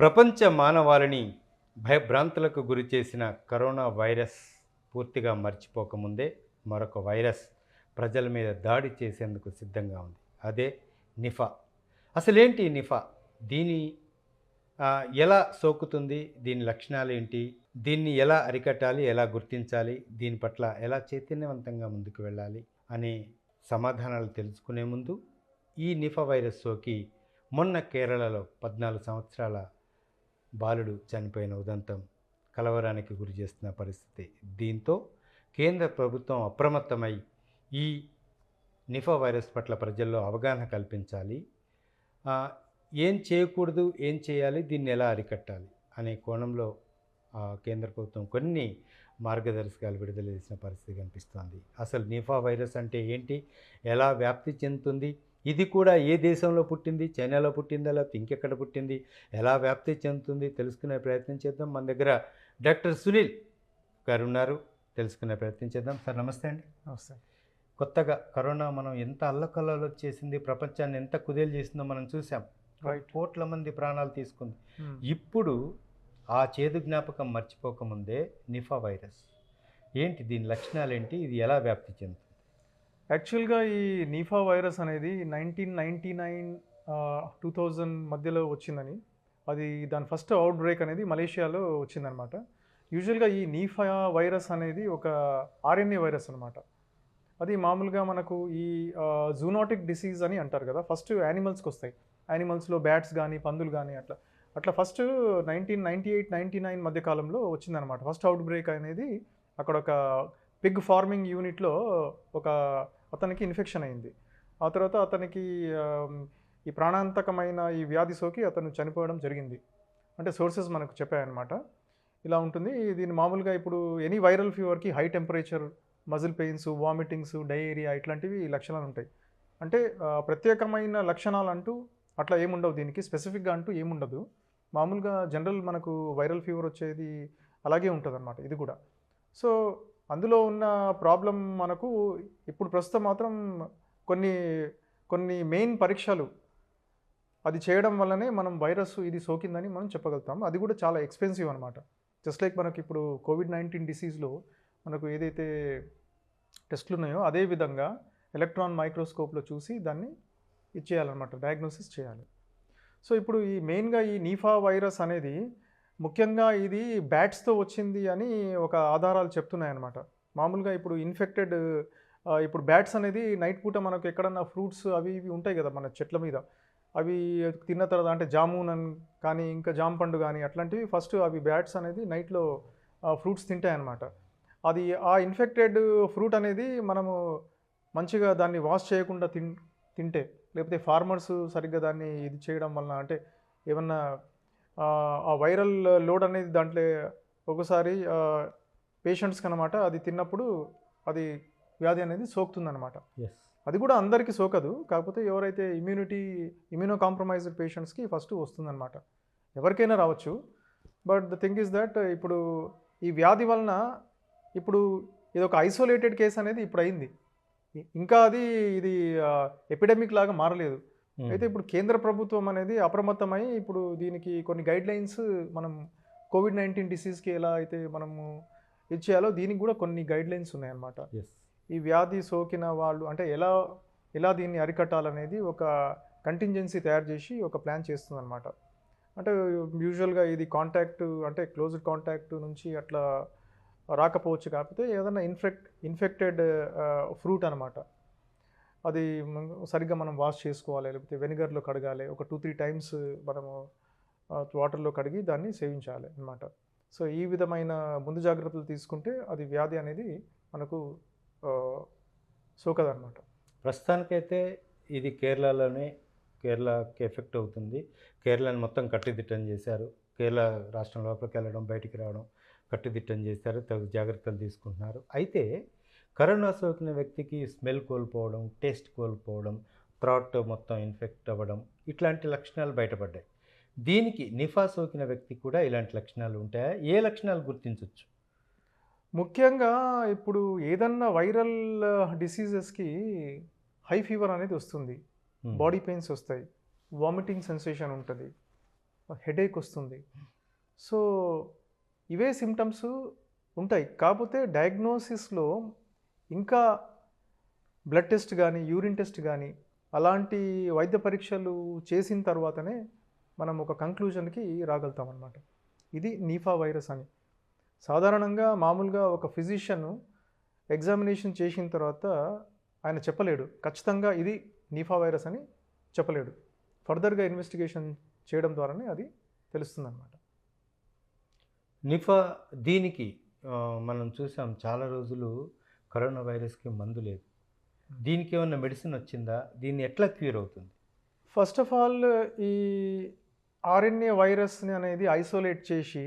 ప్రపంచ మానవాళిని భయభ్రాంతులకు గురి చేసిన కరోనా వైరస్ పూర్తిగా మర్చిపోకముందే మరొక వైరస్ ప్రజల మీద దాడి చేసేందుకు సిద్ధంగా ఉంది. అదే నిఫా. అసలేంటి నిఫా? దీని ఎలా సోకుతుంది? దీని లక్షణాలు ఏంటి? దీన్ని ఎలా అరికట్టాలి? ఎలా గుర్తించాలి? దీని పట్ల ఎలా చైతన్యవంతంగా ముందుకు వెళ్ళాలి? అనే సమాధానాలు తెలుసుకునే ముందు ఈ నిఫా వైరస్ సోకి మొన్న కేరళలో పద్నాలుగు సంవత్సరాల బాలుడు చనిపోయిన ఉదంతం కలవరానికి గురి చేస్తున్న పరిస్థితి. దీంతో కేంద్ర ప్రభుత్వం అప్రమత్తమై ఈ నిఫా వైరస్ పట్ల ప్రజల్లో అవగాహన కల్పించాలి. ఏం చేయకూడదు ఏం చేయాలి దీన్ని ఎలా అరికట్టాలి అనే కోణంలో కేంద్ర ప్రభుత్వం కొన్ని మార్గదర్శకాలు విడుదల చేసిన పరిస్థితి కనిపిస్తోంది. అసలు నిఫా వైరస్ అంటే ఏంటి? ఎలా వ్యాప్తి చెందుతుంది? ఇది కూడా ఏ దేశంలో పుట్టింది చైనాలో పుట్టిందా లేకపోతే ఇంకెక్కడ పుట్టింది ఎలా వ్యాప్తి చెందుతుంది తెలుసుకునే ప్రయత్నం చేద్దాం. మన దగ్గర డాక్టర్ సునీల్ గారు ఉన్నారు తెలుసుకునే ప్రయత్నం చేద్దాం. సార్ నమస్తే అండి. నమస్తే. కొత్తగా కరోనా మనం ఎంత అల్లకల్లలో చేసింది ప్రపంచాన్ని ఎంత కుదేలు చేసిందో మనం చూసాం. కోట్ల మంది ప్రాణాలు తీసుకుంది. ఇప్పుడు ఆ చేదు జ్ఞాపకం మర్చిపోకముందే నిఫా వైరస్. ఏంటి దీని లక్షణాలు ఏంటి ఇది ఎలా వ్యాప్తి చెందుతుంది? యాక్చువల్గా ఈ నీఫా వైరస్ అనేది nineteen ninety nine two thousand మధ్యలో వచ్చిందని. అది దాని ఫస్ట్ అవుట్ బ్రేక్ అనేది మలేషియాలో వచ్చిందనమాట. యూజువల్గా ఈ నీఫా వైరస్ అనేది ఒక ఆర్ఎన్ఏ వైరస్ అనమాట. అది మామూలుగా మనకు ఈ జూనాటిక్ డిసీజ్ అని అంటారు కదా ఫస్ట్ యానిమల్స్కి వస్తాయి. యానిమల్స్లో బ్యాట్స్ కానీ పందులు కానీ అట్లా. అట్లా first nineteen ninety eight ninety nine మధ్య కాలంలో వచ్చిందనమాట. ఫస్ట్ అవుట్ బ్రేక్ అనేది అక్కడ ఒక పిగ్ ఫార్మింగ్ యూనిట్లో ఒక అతనికి ఇన్ఫెక్షన్ అయింది. ఆ తర్వాత అతనికి ఈ ప్రాణాంతకమైన ఈ వ్యాధి సోకి అతను చనిపోవడం జరిగింది. అంటే సోర్సెస్ మనకు చెప్పాయన్నమాట. ఇలా ఉంటుంది. దీని మామూలుగా ఇప్పుడు any viral ఫీవర్కి high temperature muscle pains vomitings diarrhoea ఇట్లాంటివి లక్షణాలు ఉంటాయి. అంటే ప్రత్యేకమైన లక్షణాలు అంటూ అట్లా ఏముండవు దీనికి. స్పెసిఫిక్గా అంటూ ఏముండదు. మామూలుగా జనరల్ మనకు వైరల్ ఫీవర్ వచ్చేది అలాగే ఉంటుంది ఇది కూడా. సో అందులో ఉన్న ప్రాబ్లం మనకు ఇప్పుడు ప్రస్తుతం మాత్రం కొన్ని కొన్ని మెయిన్ పరీక్షలు అది చేయడం వల్లనే మనం వైరస్ ఇది సోకిందని మనం చెప్పగలుగుతాం. అది కూడా చాలా ఎక్స్పెన్సివ్ అనమాట జస్ట్ లైక్ మనకి ఇప్పుడు కోవిడ్ నైన్టీన్ డిసీజ్లో మనకు ఏదైతే టెస్ట్లు ఉన్నాయో అదే విధంగా ఎలక్ట్రాన్ మైక్రోస్కోప్లో చూసి దాన్ని ఇది చేయాలన్నమాట డయాగ్నోసిస్ చేయాలి. సో ఇప్పుడు ఈ మెయిన్గా ఈ నీఫా వైరస్ అనేది ముఖ్యంగా ఇది బ్యాట్స్తో వచ్చింది అని ఒక ఆధారాలు చెప్తున్నాయి అనమాట మామూలుగా ఇప్పుడు ఇన్ఫెక్టెడ్ ఇప్పుడు బ్యాట్స్ అనేది నైట్ పూట మనకు ఎక్కడన్నా ఫ్రూట్స్ అవి ఇవి ఉంటాయి కదా మన చెట్ల మీద. అవి తిన్న తర్వాత అంటే జామున్ కానీ ఇంకా జామ పండు కానీ అట్లాంటివి ఫస్ట్ అవి బ్యాట్స్ అనేది నైట్లో ఫ్రూట్స్ తింటాయి అన్నమాట అది ఆ ఇన్ఫెక్టెడ్ ఫ్రూట్ అనేది మనము మంచిగా దాన్ని వాష్ చేయకుండా తిన్ తింటే లేకపోతే ఫార్మర్స్ సరిగ్గా దాన్ని ఇది చేయడం వలన అంటే ఏమన్నా ఆ, వైరల్ లోడ్ అనేది దాంట్లో ఒకసారి పేషెంట్స్కి అనమాట అది తిన్నప్పుడు అది వ్యాధి అనేది సోకుతుందన్నమాట ఎస్ అది కూడా అందరికీ సోకదు. కాకపోతే ఎవరైతే ఇమ్యూనిటీ ఇమ్యూనో కాంప్రమైజ్డ్ పేషెంట్స్కి ఫస్ట్ వస్తుందన్నమాట ఎవరికైనా రావచ్చు. But the thing is that ఇప్పుడు ఈ వ్యాధి వలన ఇప్పుడు ఇది ఒక ఐసోలేటెడ్ కేసు అనేది ఇప్పుడు అయింది ఇంకా అది ఇది ఎపిడమిక్ లాగా మారలేదు. అయితే ఇప్పుడు కేంద్ర ప్రభుత్వం అనేది అప్రమత్తమై ఇప్పుడు దీనికి కొన్ని గైడ్ లైన్స్ మనం కోవిడ్ నైన్టీన్ డిసీజ్కి ఎలా అయితే మనము ఇది చేయాలో దీనికి కూడా కొన్ని గైడ్ లైన్స్ ఉన్నాయన్నమాట ఈ వ్యాధి సోకిన వాళ్ళు అంటే ఎలా ఎలా దీన్ని అరికట్టాలనేది ఒక కంటింజెన్సీ తయారు చేసి ఒక ప్లాన్ చేస్తుందన్నమాట. అంటే యూజువల్గా ఇది కాంటాక్ట్ అంటే క్లోజ్డ్ కాంటాక్ట్ నుంచి అట్లా రాకపోవచ్చు కాకపోతే ఏదైనా ఇన్ఫెక్ట్ ఇన్ఫెక్టెడ్ ఫ్రూట్ అనమాట అది సరిగ్గా మనం వాష్ చేసుకోవాలి లేకపోతే వెనిగర్లో కడగాలి ఒక టూ త్రీ టైమ్స్ మనము వాటర్లో కడిగి దాన్ని సేవించాలి అన్నమాట. సో ఈ విధమైన ముందు జాగ్రత్తలు తీసుకుంటే అది వ్యాధి అనేది మనకు సోకదనమాట సోకదన్నమాట. ప్రస్తుతానికైతే ఇది కేరళలోనే కేరళకి ఎఫెక్ట్ అవుతుంది. కేరళని మొత్తం కట్టుదిట్టం చేశారు. కేరళ రాష్ట్రం లోపలికి వెళ్ళడం బయటికి రావడం కట్టుదిట్టం చేశారు. తగు జాగ్రత్తలు తీసుకుంటున్నారు. అయితే కరోనా సోకిన వ్యక్తికి స్మెల్ కోల్పోవడం టేస్ట్ కోల్పోవడం థ్రాట్ మొత్తం ఇన్ఫెక్ట్ అవ్వడం ఇట్లాంటి లక్షణాలు బయటపడ్డాయి. దీనికి నిఫా సోకిన వ్యక్తికి కూడా ఇలాంటి లక్షణాలు ఉంటాయా? ఏ లక్షణాలు గుర్తించవచ్చు ముఖ్యంగా ఇప్పుడు ఏదన్నా వైరల్ డిసీజెస్కి హై ఫీవర్ అనేది వస్తుంది. బాడీ పెయిన్స్ వస్తాయి. వామిటింగ్ సెన్సేషన్ ఉంటుంది. హెడేక్ వస్తుంది. సో ఇవే సిమ్టమ్స్ ఉంటాయి. కాకపోతే డయాగ్నోసిస్లో ఇంకా బ్లడ్ టెస్ట్ కానీ యూరిన్ టెస్ట్ కానీ అలాంటి వైద్య పరీక్షలు చేసిన తర్వాతనే మనం ఒక కంక్లూజన్కి రాగలుగుతాం అనమాట ఇది నీఫా వైరస్ అని. సాధారణంగా మామూలుగా ఒక ఫిజిషియన్ ఎగ్జామినేషన్ చేసిన తర్వాత ఆయన చెప్పలేడు. ఖచ్చితంగా ఇది నీఫా వైరస్ అని చెప్పలేడు. ఫర్దర్గా ఇన్వెస్టిగేషన్ చేయడం ద్వారానే అది తెలుస్తుంది అనమాట నిఫా దీనికి మనం చూసాం చాలా రోజులు కరోనా వైరస్కి మందు లేదు. దీనికి ఏమన్నా మెడిసిన్ వచ్చిందా? దీన్ని ఎట్లా క్యూర్ అవుతుంది? ఫస్ట్ ఆఫ్ ఆల్ ఈ ఆర్ఎన్ఏ వైరస్ని అనేది ఐసోలేట్ చేసి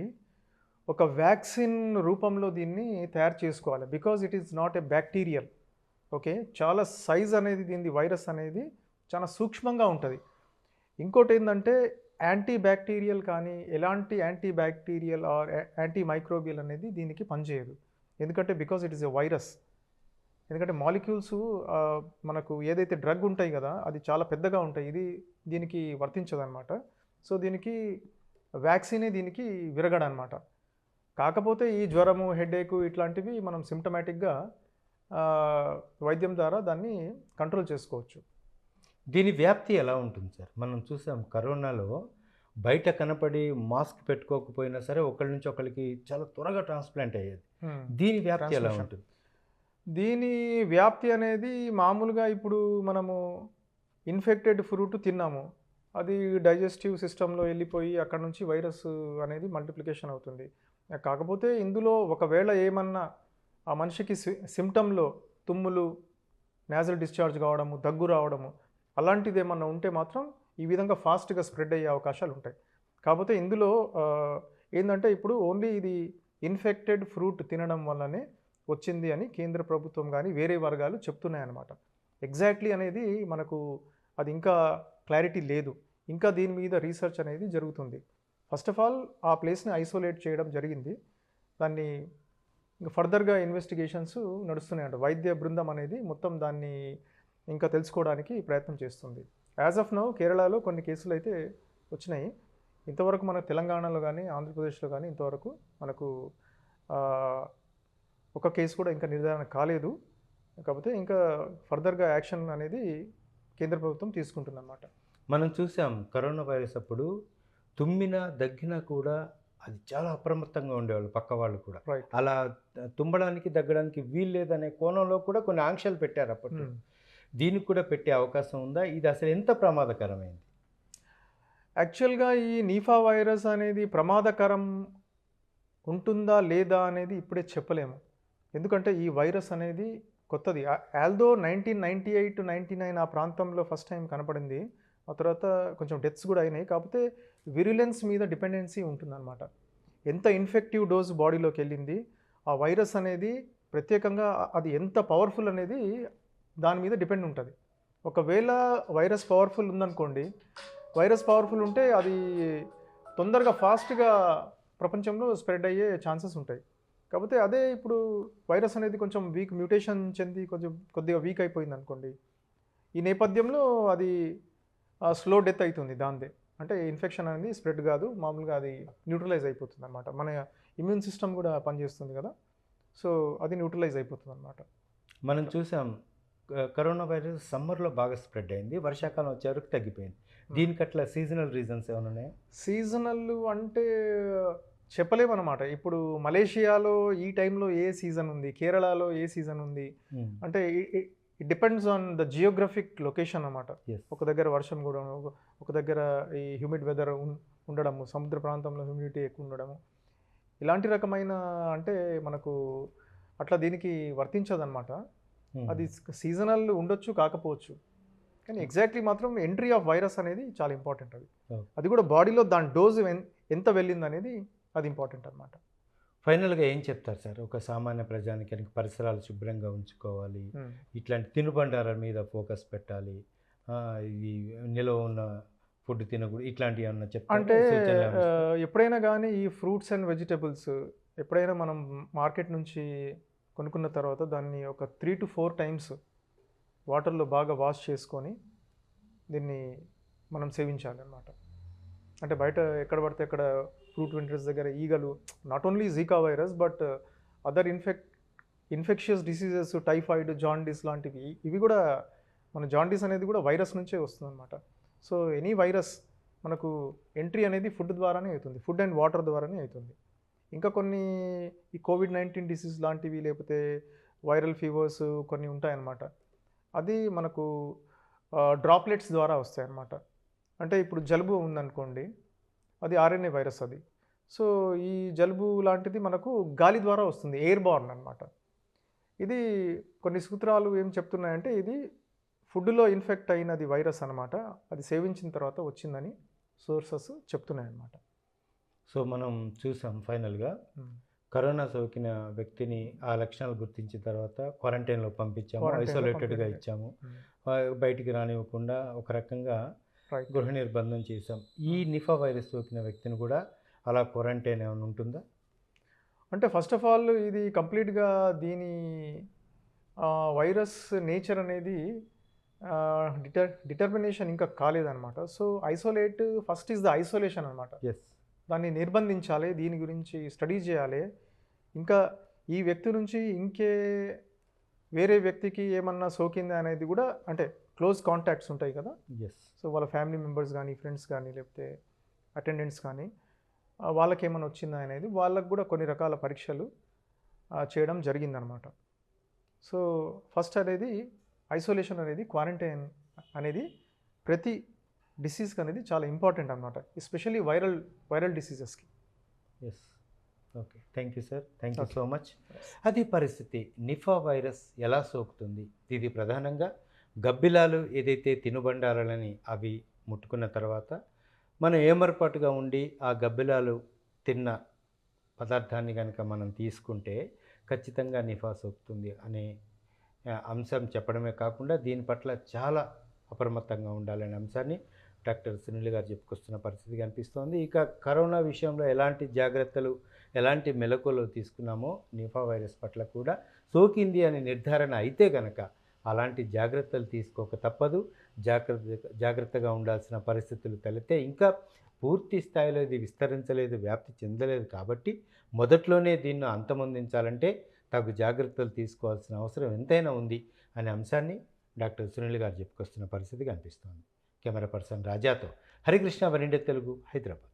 ఒక వ్యాక్సిన్ రూపంలో దీన్ని తయారు చేసుకోవాలి. Because it is not a bacterial. Okay? చాలా సైజ్ అనేది దీని వైరస్ అనేది చాలా సూక్ష్మంగా ఉంటుంది. ఇంకోటి ఏంటంటే యాంటీ బ్యాక్టీరియల్ కానీ ఎలాంటి antibacterial or antimicrobial అనేది దీనికి పనిచేయదు. ఎందుకంటే because it is a virus. ఎందుకంటే మాలిక్యూల్స్ మనకు ఏదైతే డ్రగ్ ఉంటాయి కదా అది చాలా పెద్దగా ఉంటాయి. ఇది దీనికి వర్తించదన్నమాట. సో దీనికి వ్యాక్సినే దీనికి విరగడనమాట కాకపోతే ఈ జ్వరము హెడేక్ ఇట్లాంటివి మనం సిమ్టమాటిక్గా వైద్యం ద్వారా దాన్ని కంట్రోల్ చేసుకోవచ్చు. దీని వ్యాప్తి ఎలా ఉంటుంది సార్? మనం చూసాం కరోనాలో బయట కనపడి మాస్క్ పెట్టుకోకపోయినా సరే ఒకరి నుంచి ఒకరికి చాలా త్వరగా ట్రాన్స్ప్లాంట్ అయ్యేది. దీని వ్యాప్తి ఎలా. ఉంటుంది? దీని వ్యాప్తి అనేది మామూలుగా ఇప్పుడు మనము ఇన్ఫెక్టెడ్ ఫ్రూట్ తిన్నాము. అది డైజెస్టివ్ సిస్టంలో వెళ్ళిపోయి అక్కడ నుంచి వైరస్ అనేది మల్టిప్లికేషన్ అవుతుంది. కాకపోతే ఇందులో ఒకవేళ ఏమన్నా ఆ మనిషికి సిమ్టంలో తుమ్ములు నేజల్ డిశ్చార్జ్ కావడము దగ్గు రావడము అలాంటిది ఏమన్నా ఉంటే మాత్రం ఈ విధంగా ఫాస్ట్గా స్ప్రెడ్ అయ్యే అవకాశాలు ఉంటాయి. కాకపోతే ఇందులో ఏంటంటే ఇప్పుడు ఓన్లీ ఇది ఇన్ఫెక్టెడ్ ఫ్రూట్ తినడం వల్లనే వచ్చింది అని కేంద్ర ప్రభుత్వం కానీ వేరే వర్గాలు చెప్తున్నాయి అన్నమాట ఎగ్జాక్ట్లీ అనేది మనకు అది ఇంకా క్లారిటీ లేదు. ఇంకా దీని మీద రీసెర్చ్ అనేది జరుగుతుంది. ఫస్ట్ ఆఫ్ ఆల్ ఆ ప్లేస్ని ఐసోలేట్ చేయడం జరిగింది. దాన్ని ఇంకా ఫర్దర్గా ఇన్వెస్టిగేషన్స్ నడుస్తున్నాయంట. వైద్య బృందం అనేది మొత్తం దాన్ని ఇంకా తెలుసుకోవడానికి ప్రయత్నం చేస్తుంది. యాజ్ ఆఫ్ నౌ కేరళలో కొన్ని కేసులు అయితే వచ్చినాయి. ఇంతవరకు మన తెలంగాణలో కానీ ఆంధ్రప్రదేశ్లో కానీ ఇంతవరకు మనకు ఒక కేసు కూడా ఇంకా నిర్ధారణ కాలేదు. కాకపోతే ఇంకా ఫర్దర్గా యాక్షన్ అనేది కేంద్ర ప్రభుత్వం తీసుకుంటుందన్నమాట. మనం చూసాం కరోనా వైరస్ అప్పుడు తుమ్మినా దగ్గినా కూడా అది చాలా అప్రమత్తంగా ఉండేవాళ్ళు పక్క వాళ్ళు కూడా. అలా తుమ్మడానికి దగ్గడానికి వీలు లేదనే కోణంలో కూడా కొన్ని ఆంక్షలు పెట్టారు అప్పట్లో. దీనికి కూడా పెట్టే అవకాశం ఉందా? ఇది అసలు ఎంత ప్రమాదకరమైంది? యాక్చువల్గా ఈ నీఫా వైరస్ అనేది ప్రమాదకరం ఉంటుందా లేదా అనేది ఇప్పుడే చెప్పలేము. ఎందుకంటే ఈ వైరస్ అనేది కొత్తది. Although nineteen ninety eight ninety nine ఆ ప్రాంతంలో ఫస్ట్ టైం కనపడింది. ఆ తర్వాత కొంచెం డెత్స్ కూడా అయినాయి. కాకపోతే విరులెన్స్ మీద డిపెండెన్సీ ఉంటుందన్నమాట. ఎంత ఇన్ఫెక్టివ్ డోస్ బాడీలోకి వెళ్ళింది ఆ వైరస్ అనేది ప్రత్యేకంగా అది ఎంత పవర్ఫుల్ అనేది దాని మీద డిపెండ్ ఉంటుంది. ఒకవేళ వైరస్ పవర్ఫుల్ ఉందనుకోండి వైరస్ పవర్ఫుల్ ఉంటే అది తొందరగా ఫాస్ట్గా ప్రపంచంలో స్ప్రెడ్ అయ్యే ఛాన్సెస్ ఉంటాయి. కాకపోతే అదే ఇప్పుడు వైరస్ అనేది కొంచెం వీక్ మ్యూటేషన్ చెంది కొంచెం కొద్దిగా వీక్ అయిపోయింది అనుకోండి. ఈ నేపథ్యంలో అది స్లో డెత్ అవుతుంది దాందే. అంటే ఇన్ఫెక్షన్ అనేది స్ప్రెడ్ కాదు మామూలుగా అది న్యూట్రలైజ్ అయిపోతుంది అనమాట మన ఇమ్యూన్ సిస్టమ్ కూడా పనిచేస్తుంది కదా. సో అది న్యూట్రలైజ్ అయిపోతుంది అనమాట మనం చూసాం కరోనా వైరస్ సమ్మర్లో బాగా స్ప్రెడ్ అయింది వర్షాకాలం వచ్చే వరకు తగ్గిపోయింది. దీనికి అట్లా సీజనల్ రీజన్స్ ఏమైనా ఉన్నాయా? సీజనల్ అంటే చెప్పలేమన్నమాట. ఇప్పుడు మలేషియాలో ఈ టైంలో ఏ సీజన్ ఉంది? కేరళలో ఏ సీజన్ ఉంది? అంటే it depends on the geographic location అన్నమాట. ఎస్ ఒక దగ్గర వర్షం కూడా ఒక- దగ్గర ఈ హ్యూమిడ్ వెదర్ ఉండడము సముద్ర ప్రాంతంలో హ్యూమిడిటీ ఎక్కువ ఉండడము. ఇలాంటి రకమైన అంటే మనకు అట్లా దీనికి వర్తించదన్నమాట. అది సీజనల్ ఉండొచ్చు కాకపోవచ్చు. కానీ ఎగ్జాక్ట్లీ మాత్రం ఎంట్రీ ఆఫ్ వైరస్ అనేది చాలా ఇంపార్టెంట్ అది. అది కూడా బాడీలో దాని డోసు ఎంత వెళ్ళింది అనేది అది ఇంపార్టెంట్ అనమాట ఫైనల్గా ఏం చెప్తారు సార్? ఒక సామాన్య ప్రజానికానికి పరిసరాలు శుభ్రంగా ఉంచుకోవాలి. ఇట్లాంటి తినుబండారాల మీద ఫోకస్ పెట్టాలి. ఇవి నిల్వ ఉన్న ఫుడ్ తినకూడదు ఇట్లాంటివి ఏమన్నా చెప్తారా? అంటే? ఎప్పుడైనా కానీ ఈ ఫ్రూట్స్ అండ్ వెజిటబుల్స్ ఎప్పుడైనా మనం మార్కెట్ నుంచి కొనుక్కున్న తర్వాత దాన్ని ఒక త్రీ టు ఫోర్ టైమ్స్ వాటర్లో బాగా వాష్ చేసుకొని దీన్ని మనం సేవించాలి అన్నమాట అంటే బయట ఎక్కడ పడితే అక్కడ ఫ్రూట్ వెంటర్స్ దగ్గర ఈగలు not only Zika virus but other infect infectious diseases typhoid jaundice లాంటివి ఇవి కూడా మన జాండీస్ అనేది కూడా వైరస్ నుంచే వస్తుంది అనమాట సో ఎనీ వైరస్ మనకు ఎంట్రీ అనేది ఫుడ్ ద్వారానే అవుతుంది. ఫుడ్ అండ్ వాటర్ ద్వారానే అవుతుంది. ఇంకా కొన్ని ఈ కోవిడ్ నైన్టీన్ డిసీజ్ లాంటివి లేకపోతే వైరల్ ఫీవర్స్ కొన్ని ఉంటాయన్నమాట. అది మనకు uh, డ్రాప్లెట్స్ ద్వారా వస్తాయి అన్నమాట అంటే ఇప్పుడు జలుబు ఉందనుకోండి అది ఆర్ఎన్ఏ వైరస్ అది. సో ఈ జలుబు లాంటిది మనకు గాలి ద్వారా వస్తుంది ఎయిర్ బార్న్ అనమాట ఇది కొన్ని సూత్రాలు ఏం చెప్తున్నాయంటే ఇది ఫుడ్లో ఇన్ఫెక్ట్ అయినది వైరస్ అనమాట అది సేవించిన తర్వాత వచ్చిందని సోర్సెస్ చెప్తున్నాయి అన్నమాట సో మనం చూసాం ఫైనల్గా. కరోనా సోకిన వ్యక్తిని ఆ లక్షణాలు గుర్తించిన తర్వాత క్వారంటైన్లో పంపించాము ఐసోలేటెడ్గా. ఇచ్చాము. బయటికి రానివ్వకుండా ఒక రకంగా గృహ నిర్బంధం చేశాం. ఈ నిఫా వైరస్ సోకిన వ్యక్తిని కూడా అలా క్వారంటైన్ ఏమైనా ఉంటుందా? అంటే ఫస్ట్ ఆఫ్ ఆల్ ఇది కంప్లీట్గా దీని వైరస్ నేచర్ అనేది డిటర్ డిటర్మినేషన్ ఇంకా కాలేదన్నమాట. So isolate first is the isolation అనమాట ఎస్ దాన్ని నిర్బంధించాలి దీని గురించి స్టడీ చేయాలి. ఇంకా ఈ వ్యక్తి నుంచి ఇంకే వేరే వ్యక్తికి ఏమన్నా సోకిందా అనేది కూడా అంటే క్లోజ్ కాంటాక్ట్స్ ఉంటాయి కదా? ఎస్ సో వాళ్ళ ఫ్యామిలీ మెంబర్స్ కానీ ఫ్రెండ్స్ కానీ లేకపోతే అటెండెంట్స్ కానీ వాళ్ళకి ఏమైనా వచ్చిందా అనేది వాళ్ళకు కూడా కొన్ని రకాల పరీక్షలు చేయడం జరిగిందనమాట. సో ఫస్ట్ అనేది ఐసోలేషన్ అనేది క్వారంటైన్ అనేది ప్రతి డిసీజ్కి అనేది చాలా ఇంపార్టెంట్ అనమాట. Especially viral viral డిసీజెస్కి. Yes okay thank you sir thank you. So much అది పరిస్థితి నిఫా వైరస్ ఎలా సోకుతుంది? ఇది ప్రధానంగా గబ్బిలాలు ఏదైతే తినుబండారాలని అవి ముట్టుకున్న తర్వాత మనం ఏమరపాటుగా ఉండి ఆ గబ్బిలాలు తిన్న పదార్థాన్ని కనుక మనం తీసుకుంటే ఖచ్చితంగా నిఫా సోకుతుంది అనే అంశం చెప్పడమే కాకుండా దీని పట్ల చాలా అప్రమత్తంగా ఉండాలనే అంశాన్ని డాక్టర్ సునీల్ గారు చెప్పుకొస్తున్న పరిస్థితి కనిపిస్తోంది ఇక కరోనా విషయంలో ఎలాంటి జాగ్రత్తలు ఎలాంటి మెలకువలు తీసుకున్నామో నిఫా వైరస్ పట్ల కూడా సోకింది అనే నిర్ధారణ అయితే కనుక అలాంటి జాగ్రత్తలు తీసుకోక తప్పదు. జాగ్రత్త జాగ్రత్తగా ఉండాల్సిన పరిస్థితులు తలెత్తే ఇంకా పూర్తి స్థాయిలో ఇది విస్తరించలేదు వ్యాప్తి చెందలేదు కాబట్టి మొదట్లోనే దీన్ని అంతమొందించాలంటే తగు జాగ్రత్తలు తీసుకోవాల్సిన అవసరం ఎంతైనా ఉంది అనే అంశాన్ని డాక్టర్ సునీల్ గారు చెప్పుకొస్తున్న పరిస్థితి కనిపిస్తోంది కెమెరా పర్సన్ రాజాతో హరికృష్ణ వరిండే తెలుగు హైదరాబాద్.